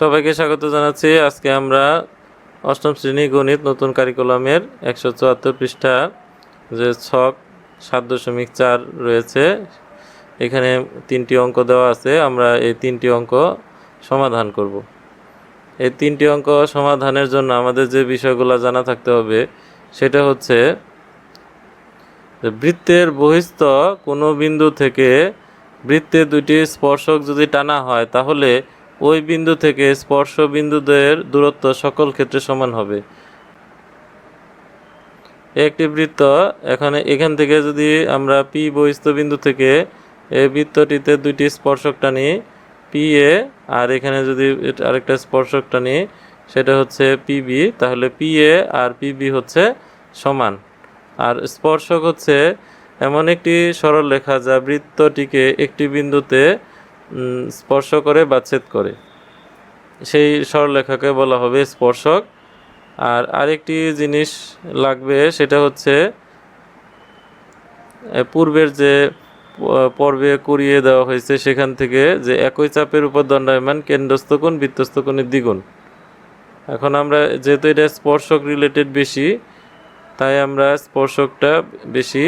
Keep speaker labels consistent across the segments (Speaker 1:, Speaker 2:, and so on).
Speaker 1: সবাইকে স্বাগত জানাচ্ছি। আজকে আমরা অষ্টম শ্রেণি গণিত নতুন কারিকুলামের একশো চুয়াত্তর পৃষ্ঠা, যে ছক সাত দশমিক চার রয়েছে। এখানে তিনটি অঙ্ক দেওয়া আছে, আমরা এই তিনটি অঙ্ক সমাধান করব। এই তিনটি অঙ্ক সমাধানের জন্য আমাদের যে বিষয়গুলো জানা থাকতে হবে, সেটা হচ্ছে বৃত্তের বহিস্থ কোনো বিন্দু থেকে বৃত্তের দুটি স্পর্শক যদি টানা হয়, তাহলে ওই বিন্দু থেকে স্পর্শ বিন্দুদের দূরত্ব সকল ক্ষেত্রে সমান হবে। একটি বৃত্ত এখানে, এখান থেকে যদি আমরা পি বহিস্থ বিন্দু থেকে এই বৃত্তটিতে দুইটি স্পর্শক টানি, পি এ, আর এখানে যদি আরেকটা স্পর্শক টানি, সেটা হচ্ছে পিবি তাহলে পি এ আর পিবি হচ্ছে সমান। আর স্পর্শক হচ্ছে এমন একটি সরল রেখা যা বৃত্তটিকে একটি বিন্দুতে স্পর্শ করে বাচ্ছেদ করে। সেই সরলরেখাকে বলা হবে স্পর্শক। আর আরেকটি জিনিস লাগবে, সেটা হচ্ছে পূর্বের যে পর্বে করিয়ে দেওয়া হয়েছে, সেখান থেকে যে একই চাপের উপর দণ্ডায়মান কেন্দ্রস্থ কোণ বৃত্তস্থ কোণের দ্বিগুণ। এখন আমরা, যেহেতু এটা স্পর্শক রিলেটেড বেশি, তাই আমরা স্পর্শকটা বেশি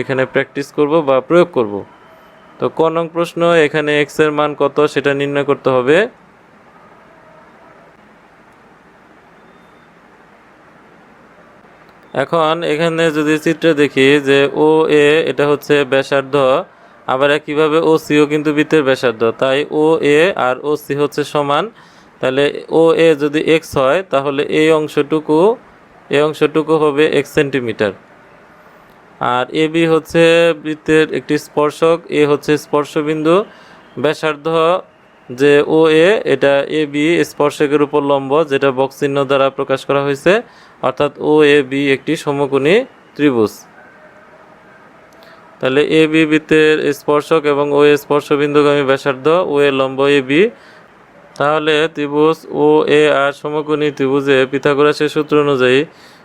Speaker 1: এখানে প্র্যাকটিস করব বা প্রয়োগ করব। তো ক নং প্রশ্ন, এখানে এক্সের মান কত সেটা নির্ণয় করতে হবে। এখন এখানে যদি চিত্রে দেখি যে ও, এ, এটা হচ্ছে ব্যাসার্ধ, আবার একইভাবে ও সিও কিন্তু বৃত্তের ব্যাসার্ধ। তাই ও, এ আর ও, সি হচ্ছে সমান। তাহলে ও, এ যদি এক্স হয়, তাহলে এই অংশটুকু এই অংশটুকু হবে এক্স সেন্টিমিটার। আর এ বি হচ্ছে বৃত্তের একটি স্পর্শক, এ হচ্ছে স্পর্শবিন্দু। ব্যাসার্ধ যে ও এ, এটা এ বি স্পর্শকের উপর লম্ব, যেটা বক্স চিহ্ন দ্বারা প্রকাশ করা হয়েছে। অর্থাৎ ও এ বি একটি সমকোণী ত্রিভুজ। তাহলে এ বি বৃত্তের স্পর্শক এবং ও এ স্পর্শবিন্দুগামী ব্যাসার্ধ, ও এ লম্ব এ বি। তাহলে ত্রিভুজ ও এ আর সমকোণী ত্রিভুজে পিথাগোরাসের সূত্র অনুযায়ী,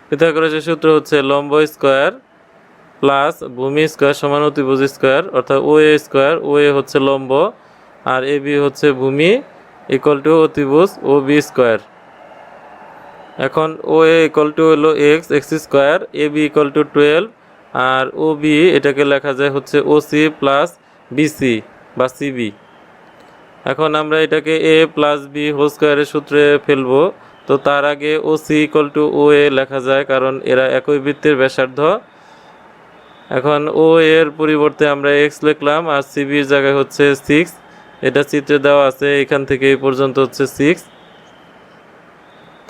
Speaker 1: পিথাগোরাসের সূত্র হচ্ছে লম্ব স্কোয়ার প্লাস ভূমি স্কোয়ার সমান ত্রিভুজ স্কোয়ার, অর্থাৎ ও এ স্কোয়ার ও এ হচ্ছে লম্ব, আর এ বি হচ্ছে ভূমি ইকুয়াল টু ত্রিভুজ ও বি স্কোয়ার। এখন ও এ ইকুয়াল টু হলো X X square A B equal to twelve R O B এটাকে লেখা যায় হচ্ছে ও সি প্লাস বিসি বা সিবি এখন আমরা এটাকে এ প্লাস বি হোল স্কোয়ারের সূত্রে ফেলব। তো তার আগে O C equal to O A লেখা যায়, কারণ এরা একই বৃত্তের ব্যাসার্ধ। এখন ও এর পরিবর্তে আমরা এক্স লিখলাম আর সিবির জায়গায় হচ্ছে সিক্স এটা চিত্রে দেওয়া আছে, এখান থেকে এই পর্যন্ত হচ্ছে সিক্স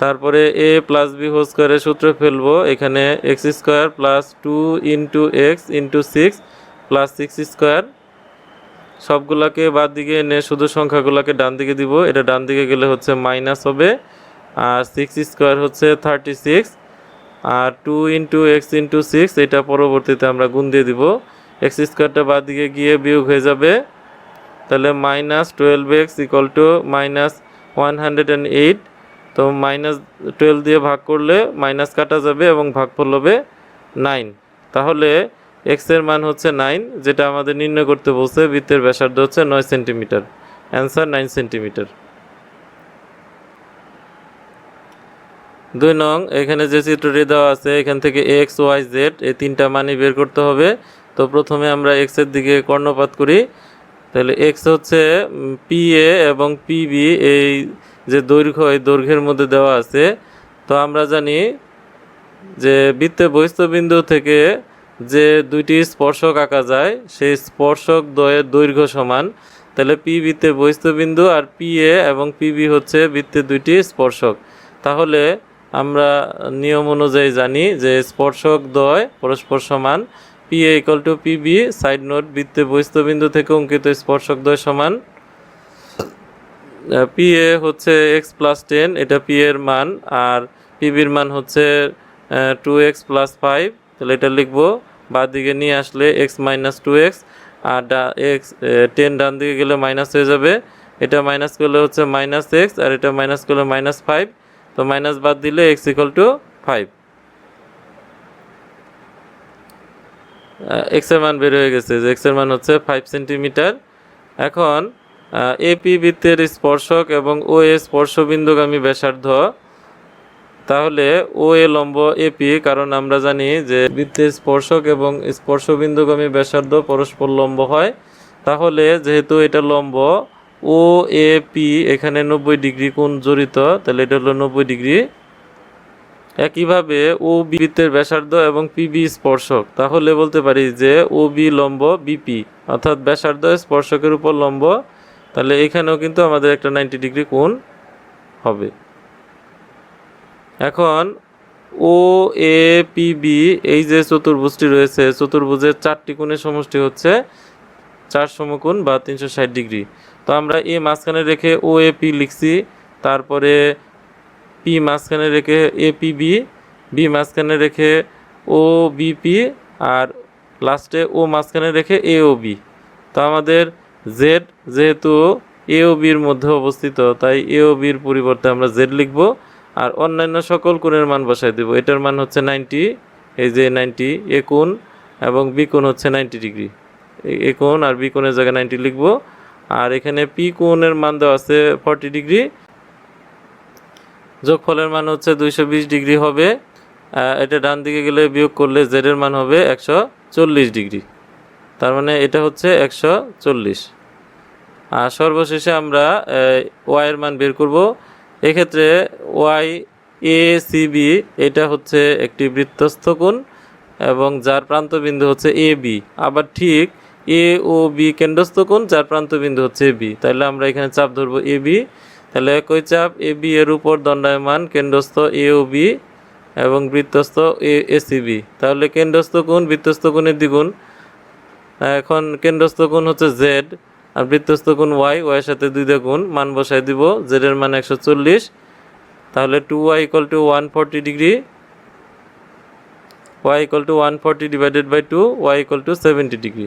Speaker 1: তারপরে এ প্লাস বি হোল স্কোয়ারের সূত্র ফেলব। এখানে X square plus two into X into six plus six square সবগুলাকে বাদ দিকে এনে শুধু সংখ্যাগুলোকে ডান দিকে দিব। এটা ডান দিকে গেলে হচ্ছে মাইনাস হবে। আর সিক্স স্কোয়ার হচ্ছে থার্টি সিক্স আর two into X into six এটা পরবর্তীতে আমরা গুণ দিয়ে দিব। এক্স স্কোয়ারটা বাদ দিকে গিয়ে বিয়োগ হয়ে যাবে। তাহলে minus twelve X equal to minus one hundred and eight তো মাইনাস টুয়েলভ দিয়ে ভাগ করলে মাইনাস কাটা যাবে এবং ভাগফল হবে নাইন তাহলে এক্সের মান হচ্ছে নাইন যেটা আমাদের নির্ণয় করতে বলছে, বৃত্তের ব্যাসার্ধ হচ্ছে নয় সেন্টিমিটার অ্যান্সার নাইন সেন্টিমিটার দুই নং, এখানে যে চিত্রটি দেওয়া আছে, এখান থেকে এক্স, ওয়াই, জেড, এই তিনটা মানি বের করতে হবে। তো প্রথমে আমরা এক্সের দিকে কর্ণপাত করি। তাহলে এক্স হচ্ছে পি এ এবং পিবি এই যে দৈর্ঘ্য, এই দৈর্ঘ্যের মধ্যে দেওয়া আছে। তো আমরা জানি যে বৃত্তের বহিস্থ বিন্দু থেকে যে দুইটি স্পর্শক আঁকা যায়, সেই স্পর্শক দ্বয়ের দৈর্ঘ্য সমান। তাহলে পি বৃত্তের বহিস্থ বিন্দু আর পি এ এবং পিবি হচ্ছে বৃত্তের দুইটি স্পর্শক। তাহলে আমরা নিয়ম অনুযায়ী জানি যে স্পর্শক দ্বয় পরস্পর সমান P A equal to PB side note বৃত্তে বহিস্থ বিন্দু থেকে অঙ্কিত স্পর্শক দ্বয় সমান। পি এ হচ্ছে এক্স প্লাস টেন এটা পি এর মান, আর পিবির মান হচ্ছে টু এক্স প্লাস ফাইভ তাহলে এটা লিখব বাদ দিকে নিয়ে আসলে এক্স মাইনাস টু এক্স আর ডা এক্স টেন ডান দিকে গেলে মাইনাস হয়ে যাবে। এটা মাইনাস করলে হচ্ছে মাইনাস এক্স আর এটা মাইনাস করলে মাইনাস ফাইভ তো মাইনাস বাদ দিলে এক্স ইকুয়াল টু ফাইভ এক্সের মান বের হয়ে গেছে, যে এক্সের মান হচ্ছে ফাইভ সেন্টিমিটার এখন এপি বৃত্তের স্পর্শক এবং ও এ স্পর্শবিন্দুগামী ব্যাসার্ধ। তাহলে ও এ লম্ব এপি কারণ আমরা জানি যে বৃত্তের স্পর্শক এবং স্পর্শবিন্দুগামী ব্যাসার্ধ পরস্পর লম্ব হয়। তাহলে যেহেতু এটা লম্ব ও এ পি এখানে নব্বই ডিগ্রি কোণ জড়িত, তাহলে এটা হলো নব্বই ডিগ্রি। একইভাবে ও বি বৃত্তের ব্যাসার্ধ এবং পিবি স্পর্শক, তাহলে বলতে পারি যে ও বি লম্ব বিপি অর্থাৎ ব্যাসার্ধ স্পর্শকের উপর লম্ব, তাহলে এখানেও কিন্তু আমাদের একটা নাইনটি ডিগ্রি কোণ হবে। এখন ও এ পি বি এই যে চতুর্ভুজটি রয়েছে, চতুর্ভুজের চারটি কোণের সমষ্টি হচ্ছে চার সমকোণ বা তিনশো ষাট ডিগ্রি। তো আমরা এ মাঝখানে রেখে ও, এ, পি লিখছি। তারপরে পি মাঝখানে রেখে এ, পি, বি বি মাঝখানে রেখে ও বিপি আর লাস্টে ও মাঝখানে রেখে এ ও, বি। তো আমাদের জেড যেহেতু এ ও, বির মধ্যে অবস্থিত, তাই এ ও, বির পরিবর্তে আমরা জেড লিখব। আর অন্যান্য সকল কোণের মান বসাই দেব। এটার মান হচ্ছে নাইনটি, এই যে নাইনটি, এ কোণ এবং বি কোণ হচ্ছে নাইনটি ডিগ্রি। এ কোণ আর বি কোণের জায়গায় নাইনটি লিখব। আর এখানে পি কোণের মান দেওয়া আছে ফর্টি ডিগ্রি। যোগফলের মান হচ্ছে দুইশো বিশ ডিগ্রি হবে। এটা ডান দিকে গেলে বিয়োগ করলে জেড এর মান হবে একশো চল্লিশ ডিগ্রি। তার মানে এটা হচ্ছে একশো চল্লিশ। আর সর্বশেষে আমরা ওয়াই এর মান বের করব। এক্ষেত্রে ওয়াই এ সি বি, এটা হচ্ছে একটি বৃত্তস্থ কোণ এবং যার প্রান্তবিন্দু হচ্ছে এ বি। আবার ঠিক এ ও বি কেন্দ্রস্থ কোণ, যার প্রান্তবিন্দু হচ্ছে বি তাহলে আমরা এখানে চাপ ধরবো এ বি তাহলে একই চাপ এ বি এর উপর দণ্ডায়মান কেন্দ্রস্থ এ ও বি এবং বৃত্তস্থ এ এসিবি তাহলে কেন্দ্রস্থ কোণ, বৃত্তস্থ কোণের দ্বিগুণ। এখন কেন্দ্রস্থ কোণ হচ্ছে জেড আর বৃত্তস্থ কোণ ওয়াই ওয়াইয়ের সাথে দুই গুণ, মান বসাই দিব। জেড এর মান একশো চল্লিশ। তাহলে two Y equal to one forty degree Y equal to one forty divided by two Y equal to seventy degree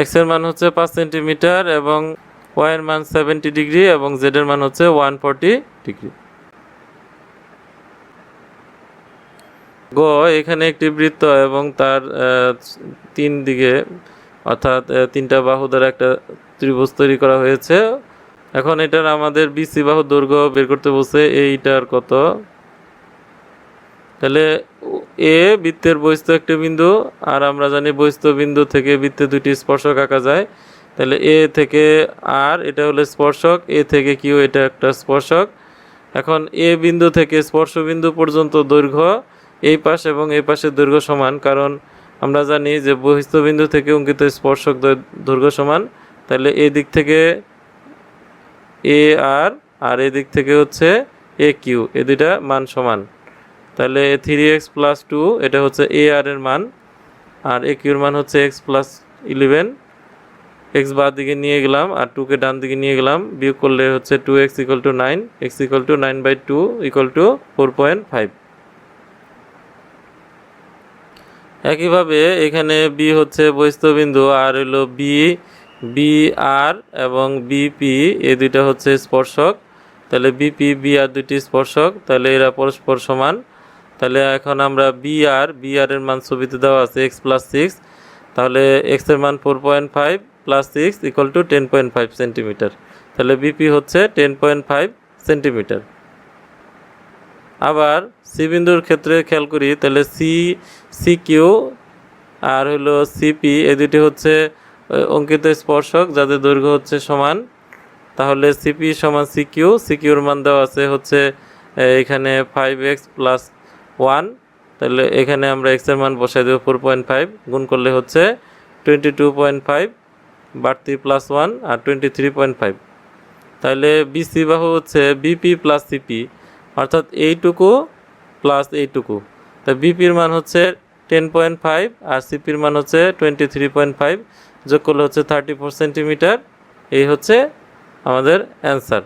Speaker 1: এক্সের মান হচ্ছে পাঁচ সেন্টিমিটার এবং ওয়াই মান সেভেন্টি ডিগ্রি এবং জেড এর মান হচ্ছে ওয়ান ফোরটি ডিগ্রি গ, এখানে একটি বৃত্ত এবং তার তিন দিকে, অর্থাৎ তিনটা বাহু দ্বারা একটা ত্রিভুজ তৈরি করা হয়েছে। এখন এটার আমাদের বিসি বাহু দৈর্ঘ্য বের করতে বলছে এইটার কত? তাহলে এ বৃত্তের বহিস্থ একটি বিন্দু, আর আমরা জানি বহিস্থ বিন্দু থেকে বৃত্তে দুটি স্পর্শক আঁকা যায়। তাহলে এ থেকে আর, এটা হলো স্পর্শক, এ থেকে কিউ, এটা একটা স্পর্শক। এখন এ বিন্দু থেকে স্পর্শ বিন্দু পর্যন্ত দৈর্ঘ্য, এই পাশ এবং এই পাশের দৈর্ঘ্য সমান, কারণ আমরা জানি যে বহিস্থ বিন্দু থেকে অঙ্কিত স্পর্শক দৈর্ঘ্য সমান। তাহলে এই দিক থেকে এ আর আর দিক থেকে হচ্ছে এ কিউ, এ দুইটা মান সমান। তাহলে থ্রি এক্স প্লাস টু এটা হচ্ছে এ আর এর মান, আর এ কিউর মান হচ্ছে এক্স প্লাস ইলেভেন এক্স বার দিকে নিয়ে গেলাম, আর টুকে ডান দিকে নিয়ে গেলাম, বিয়োগ করলে হচ্ছে two X equal to nine X equal to nine by two equal to four point five একইভাবে এখানে বি হচ্ছে বহিস্থবিন্দু, আর হলো বি বি আর এবং বিপি এ দুইটা হচ্ছে স্পর্শক। তাহলে বিপি বি আর দুইটি স্পর্শক, তাহলে এরা পরস্পর সমান। তাহলে এখন আমরা বি আর বি আর এর মান ছবিতে দেওয়া আছে এক্স প্লাস সিক্স তাহলে এক্সের মান four point five plus six equal to ten point five centimeter তাহলে বিপি হচ্ছে টেন পয়েন্ট ফাইভ সেন্টিমিটার আবার সি বিন্দুর ক্ষেত্রে খেয়াল করি, তাহলে সি সি কিউ আর হলো সিপি এই দুটি হচ্ছে অঙ্কিত স্পর্শক যাদের দৈর্ঘ্য হচ্ছে সমান। তাহলে সিপি সমান সিকিউ সিকিউর মান দেওয়া আছে হচ্ছে এখানে ফাইভ এক্স প্লাস ওয়ান, তাহলে এখানে আমরা এক্সের মান বসাই দেবো ফোর পয়েন্ট ফাইভ গুণ করলে হচ্ছে টোয়েন্টি টু পয়েন্ট ফাইভ বাড়তি প্লাস ওয়ান আর টোয়েন্টি থ্রি পয়েন্ট ফাইভ তাহলে বিসি বাহু হচ্ছে বিপি প্লাস সিপি অর্থাৎ এইটুকু প্লাস এইটুকু। তা বিপির মান হচ্ছে টেন পয়েন্ট ফাইভ আর সিপির মান হচ্ছে টোয়েন্টি থ্রি পয়েন্ট ফাইভ যোগ করলে হচ্ছে থার্টি ফোর সেন্টিমিটার এই হচ্ছে আমাদের অ্যান্সার